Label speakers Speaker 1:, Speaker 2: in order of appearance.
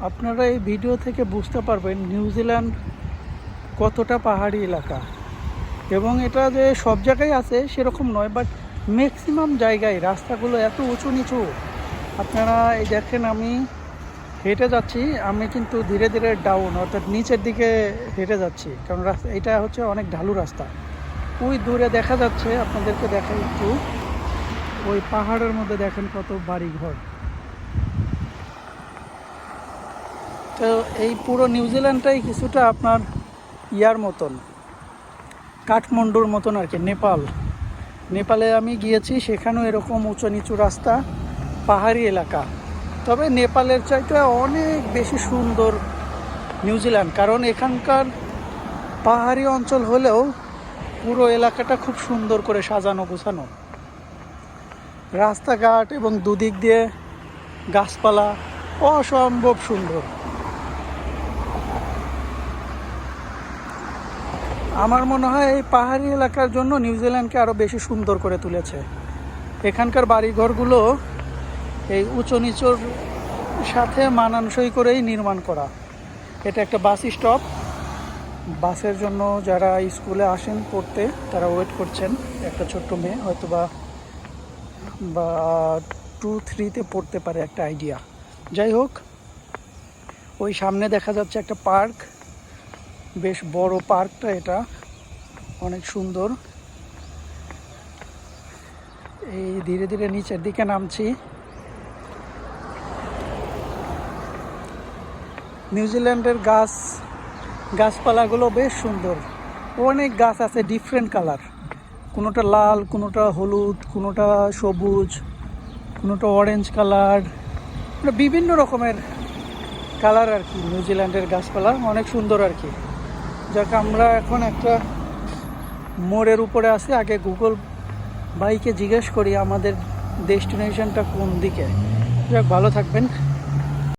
Speaker 1: আপনারা এই ভিডিও থেকে বুঝতে পারবেন নিউজিল্যান্ড কতটা পাহাড়ি এলাকা। এবং এটা যে সব জায়গায় আছে সেরকম নয় বাট ম্যাক্সিমাম জায়গায় রাস্তাগুলো এত উঁচু নিচু। আপনারা এই দেখেন আমি হেঁটে যাচ্ছি, আমি কিন্তু ধীরে ধীরে ডাউন অর্থাৎ নিচের দিকে হেঁটে যাচ্ছি। কারণ রাস্তা এটা হচ্ছে অনেক ঢালু রাস্তা। ওই দূরে দেখা যাচ্ছে, আপনাদেরকে দেখাই একটু। ওই পাহাড়ের মধ্যে দেখেন কত বাড়ি ঘর তো এই পুরো নিউজিল্যান্ডটাই কিছুটা আপনার ইয়ার মতন, কাঠমান্ডুর মতন আর কি, নেপাল। নেপালে আমি গিয়েছি, সেখানেও এরকম উঁচু নিচু রাস্তা, পাহাড়ি এলাকা। তবে নেপালের চাইতে অনেক বেশি সুন্দর নিউজিল্যান্ড কারণ এখানকার পাহাড়ি অঞ্চল হলেও পুরো এলাকাটা খুব সুন্দর করে সাজানো, গোছানো। রাস্তাঘাট এবং দুদিক দিয়ে গাছপালা, অসম্ভব সুন্দর। আমার মনে হয় এই পাহাড়ি এলাকার জন্য নিউজিল্যান্ডকে আরও বেশি সুন্দর করে তুলেছে। এখানকার বাড়িঘরগুলো এই উঁচু নিচুর সাথে মানানসই করেই নির্মাণ করা। এটা একটা বাস স্টপ। বাসের জন্য যারা স্কুলে আসেন পড়তে, তারা ওয়েট করছেন। একটা ছোট্ট মেয়ে হয়তো বা বা টু থ্রিতে পড়তে পারে একটা আইডিয়া। যাই হোক, ওই সামনে দেখা যাচ্ছে একটা পার্ক। বেশ বড় পার্কটা এটা। অনেক সুন্দর। এই ধীরে ধীরে নিচের দিকে নামছি। নিউজিল্যান্ডের গাছ, গাছপালাগুলো বেশ সুন্দর। অনেক গাছ আছে ডিফারেন্ট কালার কোনোটা লাল, কোনোটা হলুদ, কোনোটা সবুজ, কোনোটা অরেঞ্জ কালার মানে বিভিন্ন রকমের কালার আর কি নিউজিল্যান্ডের গাছপালা। অনেক সুন্দর আর কি। যাক, আমরা এখন একটা মোড়ের উপরে আছি। আগে গুগল বাইকে জিজ্ঞেস করি আমাদের ডেস্টিনেশনটা কোন দিকে। যাক, ভালো থাকবেন।